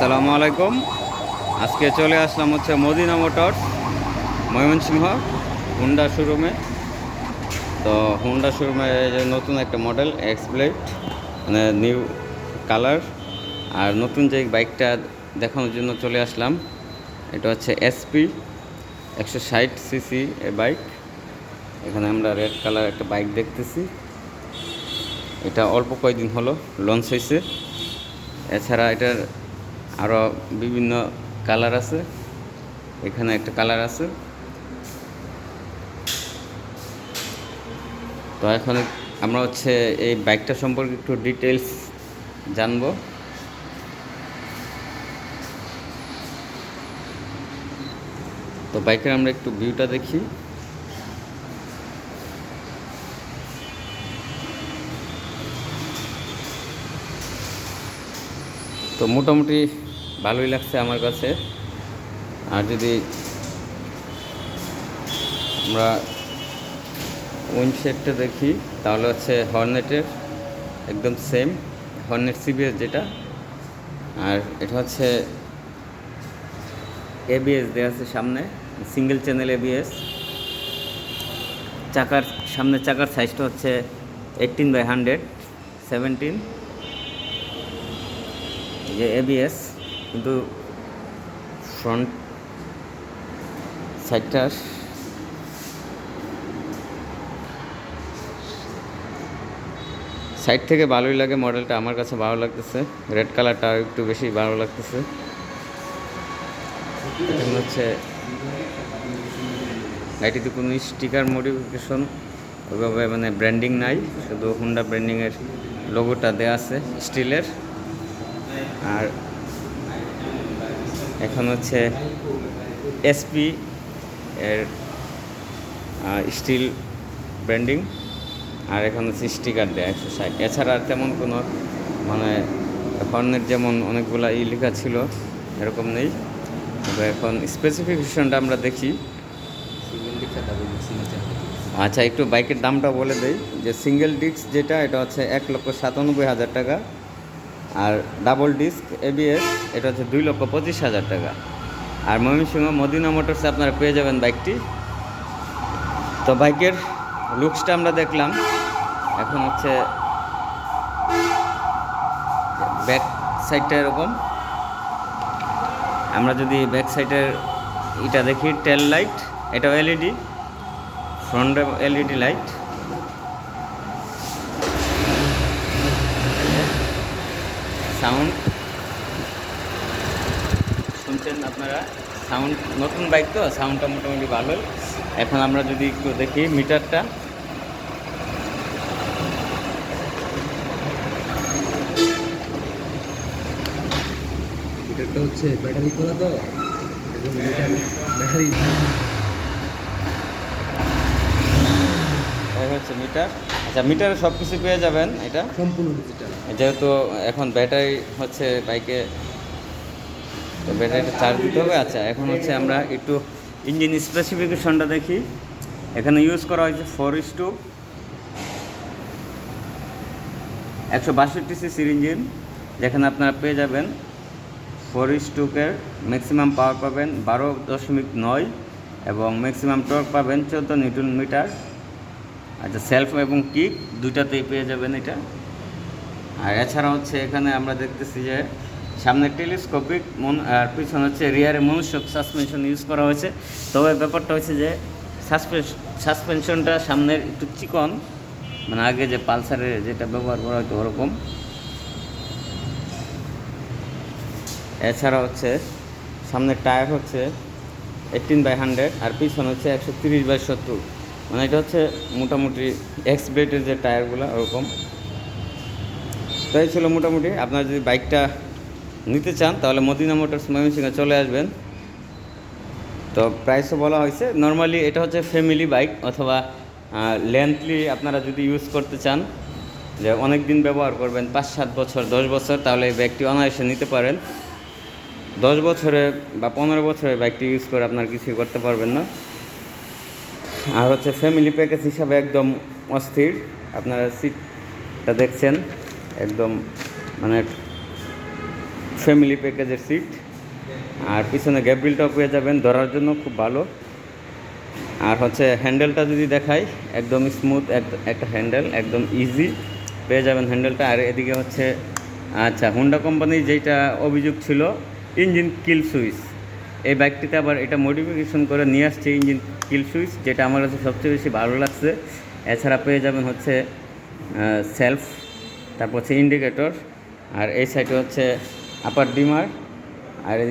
আসসালামু আলাইকুম। আজকে চলে আসলাম হচ্ছে মদিনা মোটর ময়মনসিংহ হুন্ডা শোরুমে। তো হুন্ডা শোরুমে যে নতুন একটা মডেল এক্সপ্লেট মানে নিউ কালার আর নতুন যে বাইকটা দেখানোর জন্য চলে আসলাম, এটা হচ্ছে এসপি একশো ষাট সিসি এ বাইক এখানে আমরা রেড কালার একটা বাইক দেখতেছি। এটা অল্প কয়েকদিন হলো লঞ্চ হয়েছে। এছাড়া এটার আরও বিভিন্ন কালার আছে। এখানে একটা কালার আছে। তো এখন আমরা হচ্ছে এই বাইকটা সম্পর্কে একটু ডিটেলস জানব। তো বাইকের আমরা একটু ভিউটা দেখি। তো মোটামুটি ভালোই লাগছে আমার কাছে। আর যদি আমরা উইন্ডশেডটা দেখি, তাহলে হচ্ছে হর্নেটের একদম সেম হর্নেট সিবিএস যেটা। আর এটা হচ্ছে এবিএস দেওয়া আছে সামনে সিঙ্গেল চ্যানেল এবিএস চাকার সামনের চাকার সাইজটা হচ্ছে এইটিন বাই হান্ড্রেড সেভেন্টিন যে এবিএস কিন্তু ফ্রন্ট সাইডটা সাইড থেকে ভালোই লাগে মডেলটা আমার কাছে ভালো লাগতেছে। রেড কালারটা একটু বেশি ভালো লাগতেছে। হচ্ছে গাড়িটিতে কোনো স্টিকার মডিফিকেশন ওইভাবে মানে ব্র্যান্ডিং নাই। শুধু হুন্ডা ব্র্যান্ডিংয়ের লোগোটা দেওয়া আছে স্টিলের আর এখন হচ্ছে এসপি এর স্টিল ব্র্যান্ডিং আর এখন হচ্ছে স্টিকার দেয় একশো ষাট। এছাড়া আর তেমন কোনো মানে হর্নের যেমন অনেকগুলা ই লেখা ছিল এরকম নেই। তবে এখন স্পেসিফিকেশনটা আমরা দেখি। আচ্ছা একটু বাইকের দামটা বলে দেই। যে সিঙ্গেল ডিস্ক যেটা এটা হচ্ছে এক লক্ষ সাতানব্বই হাজার টাকা। আর ডাবল ডিস্ক এবিএস এটা হচ্ছে দুই লক্ষ পঁচিশ হাজার টাকা। আর ময়মনসিংহ মদিনা মোটরসে আপনারা পেয়ে যাবেন বাইকটি। তো বাইকের লুকসটা আমরা দেখলাম। এখন হচ্ছে ব্যাক সাইডটা এরকম। আমরা যদি ব্যাক সাইডের এটা দেখি টেল লাইট এটাও LED front LED light sound শুনছেন আপনারা? সাউন্ড নতুন বাইক তো? সাউন্ডটা মোটামুটি ভালোই। এখন আমরা যদি একটু দেখি মিটারটা মিটারটা হচ্ছে ব্যাটারি করা তো? ব্যাটারি হচ্ছে মিটার আচ্ছা মিটারে সব কিছু পেয়ে যাবেন এটা? সম্পূর্ণ ডিজিটাল যেহেতু এখন ব্যাটারি হচ্ছে বাইকে তো ব্যাটারিটা চার্জ দিতে হবে। আচ্ছা এখন হচ্ছে আমরা একটু ইঞ্জিন স্পেসিফিকেশনটা দেখি। এখানে ইউজ করা হয়েছে ফোর ইস টু একশো বাষট্টি সিসির ইঞ্জিন যেখানে আপনারা পেয়ে যাবেন। Four is Tuker maximum power পাবেন বারো দশমিক নয় এবং ম্যাক্সিমাম টর্ক পাবেন চোদ্দ নিউটন মিটার আচ্ছা সেলফ এবং কিক দুইটাতেই পেয়ে যাবেন এটা। আর এছাড়া হচ্ছে এখানে আমরা দেখতেছি যে সামনে টেলিস্কোপিক মন, আর পিছনে হচ্ছে রিয়ারে মনুষ্যক সাসপেনশন ইউজ করা হয়েছে। তবে ব্যাপারটা হচ্ছে যে সাসপেনশনটা সামনের একটু চিকন মানে আগে যে পালসারে যেটা ব্যবহার করা হতো ওরকম। এছাড়া হচ্ছে সামনের টায়ার হচ্ছে এইটিন বাই হান্ড্রেড আর পিছনে হচ্ছে একশো তিরিশ বাই সত্তর। মানে এটা হচ্ছে মোটামুটি এক্স ব্লেডের যে টায়ারগুলো ওরকম। তো এই ছিল মোটামুটি। আপনারা যদি বাইকটা নিতে চান, তাহলে মদিনা মোটরস ময়মনসিংহে চলে আসবেন। তো প্রাইসও বলা হয়েছে। নর্মালি এটা হচ্ছে ফ্যামিলি বাইক অথবা লেন্থলি আপনারা যদি ইউজ করতে চান, যে অনেক দিন ব্যবহার করবেন পাঁচ সাত বছর, দশ বছর, তাহলে এই বাইকটি অনায়াসে নিতে পারেন। দশ বছরে বা পনেরো বছরে বাইকটি ইউজ করে আপনার কিছুই করতে পারবেন না। আর হচ্ছে ফ্যামিলি প্যাকেজ হিসাবে একদম অস্থির। আপনারা সিটটা দেখছেন, একদম মানে ফ্যামিলি প্যাকেজের সিট আর পিছনে গ্যাব্রিলটাও পেয়ে যাবেন, ধরার জন্য খুব ভালো। আর হচ্ছে হ্যান্ডেলটা যদি দেখাই, একদম স্মুথ একটা হ্যান্ডেল একদম ইজি পেয়ে যাবেন হ্যান্ডেলটা আর এদিকে হচ্ছে আচ্ছা হুন্ডা কোম্পানির যেটা অভিযোগ ছিল ইঞ্জিন কিল সুইচ এই বাইকটিতে আবার এটা মডিফিকেশন করে নিয়ে আসছে ইঞ্জিন কিল সুইচ যেটা আমার কাছে সবচেয়ে বেশি ভালো লাগছে। এছাড়া পেয়ে যাবেন হচ্ছে সেলফ তারপর হচ্ছে ইন্ডিকেটর আর এই সাইডে হচ্ছে আপার ডিমার আর